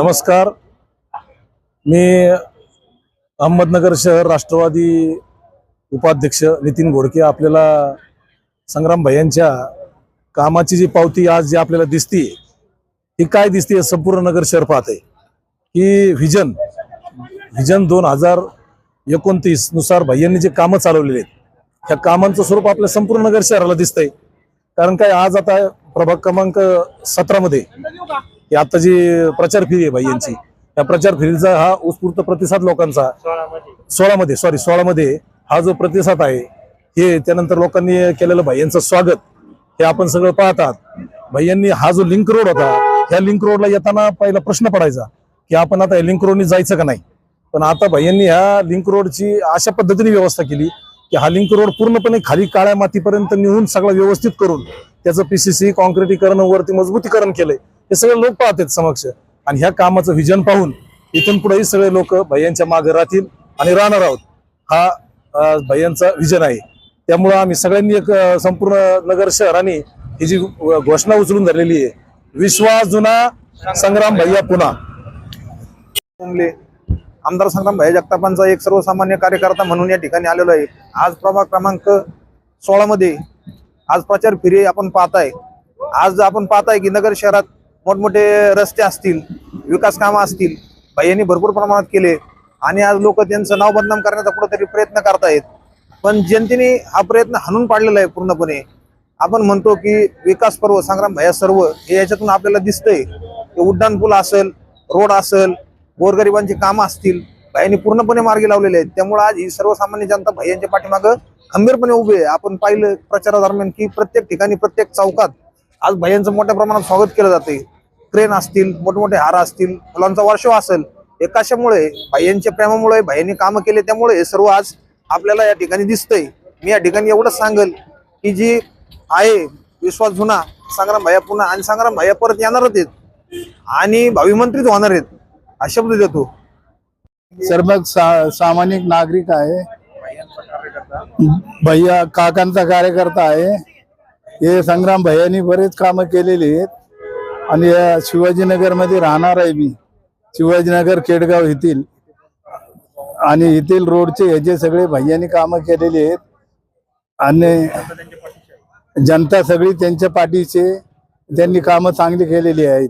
नमस्कार. मी अहमदनगर शहर राष्ट्रवादी उपाध्यक्ष नितीन घोडके आपल्याला संग्राम भैयांच्या कामाची जी पावती आज जी आपल्याला दिसते ही काय दिसते संपूर्ण नगर शहर पाहत आहे की व्हिजन व्हिजन दोन हजार एकोणतीसनुसार भैयांनी जे कामं चालवलेली आहेत त्या कामांचं स्वरूप आपल्या संपूर्ण नगर शहराला दिसतंय. कारण काय आज आता प्रभाग क्रमांक सतरामध्ये ही आता जी प्रचार फेरी आहे भैयांची या प्रचार फेरीचा हा उत्स्फूर्त प्रतिसाद लोकांचा. सोळामध्ये सॉरी सोळामध्ये हा जो प्रतिसाद आहे हे त्यानंतर लोकांनी केलेलं भैयांचं स्वागत हे आपण सगळं पाहतात. भैयांनी हा जो लिंक रोड होता ह्या लिंक रोडला येताना पहिला प्रश्न पडायचा की आपण आता लिंक रोडनी जायचं का नाही? पण आता भाई ह्या लिंक रोडची अशा पद्धतीने व्यवस्था केली की हा लिंक रोड पूर्णपणे खाली काळ्या मातीपर्यंत नेऊन सगळं व्यवस्थित करून त्याचं पीसीसी कॉन्क्रिटीकरण वरती मजबूतीकरण केलंय. हे सगळे लोक पाहतात समक्ष. आणि ह्या कामाचं व्हिजन पाहून इथून पुढेही सगळे लोक भैयांच्या मागे राहतील आणि राहणार आहोत. हा भैयांचा व्हिजन आहे. त्यामुळं आम्ही सगळ्यांनी एक संपूर्ण नगर शहराने ही जी घोषणा उचलून धरलेली आहे विश्वास जुना संग्राम भैया पुन्हा आमदार संग्राम भैया जगतापांचा एक सर्वसामान्य कार्यकर्ता म्हणून या ठिकाणी आलेलो आहे. आज प्रभाग क्रमांक सोळा मध्ये आज प्रचार फिरे आपण पाहताय. आज आपण पाहताय की नगर शहरात मोठमोठे रस्ते असतील विकास कामं असतील भाईयांनी भरपूर प्रमाणात केले आणि आज लोक त्यांचं नाव बदनाम करण्याचा कुठंतरी प्रयत्न करतायत. पण जनतेने हा प्रयत्न हाणून पाडलेला आहे पूर्णपणे. आपण म्हणतो की विकास पर्व संग्राम भैया सर्व हे याच्यातून आपल्याला दिसतंय. की उड्डाण पूल असेल रोड असेल गोरगरिबांची कामं असतील भाईंनी पूर्णपणे मार्गी लावलेले आहेत. त्यामुळे आज ही सर्वसामान्य जनता भाईयांच्या पाठीमागं खंबीरपणे उभे आहे. आपण पाहिलं प्रचारादरम्यान की प्रत्येक ठिकाणी प्रत्येक चौकात आज भाईयांचं मोठ्या प्रमाणात स्वागत केलं जाते ट्रेन असतील मोठमोठे हार असतील फुलांचा वर्षव असेल हे कशामुळे भाईयांच्या प्रेमामुळे भाईयांनी कामं केले त्यामुळे हे सर्व आज आपल्याला या ठिकाणी दिसतंय. मी या ठिकाणी एवढंच सांगेल की जी आहे विश्वास जुना संग्राम भाया पुन्हा आणि संग्राम भाया परत येणारच आहेत. आणि भावी मंत्रीच होणार आहेत हा शब्द देतो. सर्व सा, सामान्य नागरिक आहे. भैया काकांचा कार्यकर्ता आहे. हे संग्राम भैयानी बरेच कामं केलेली आहेत. आणि या शिवाजीनगरमध्ये राहणार आहे मी. शिवाजीनगर केडगाव येथील. आणि येथील रोडचे ह्याचे सगळे भैयानी कामं केलेली आहेत. आणि जनता सगळी त्यांच्या पाठीचे त्यांनी कामं चांगली केलेली आहेत.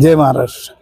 जय महाराष्ट्र.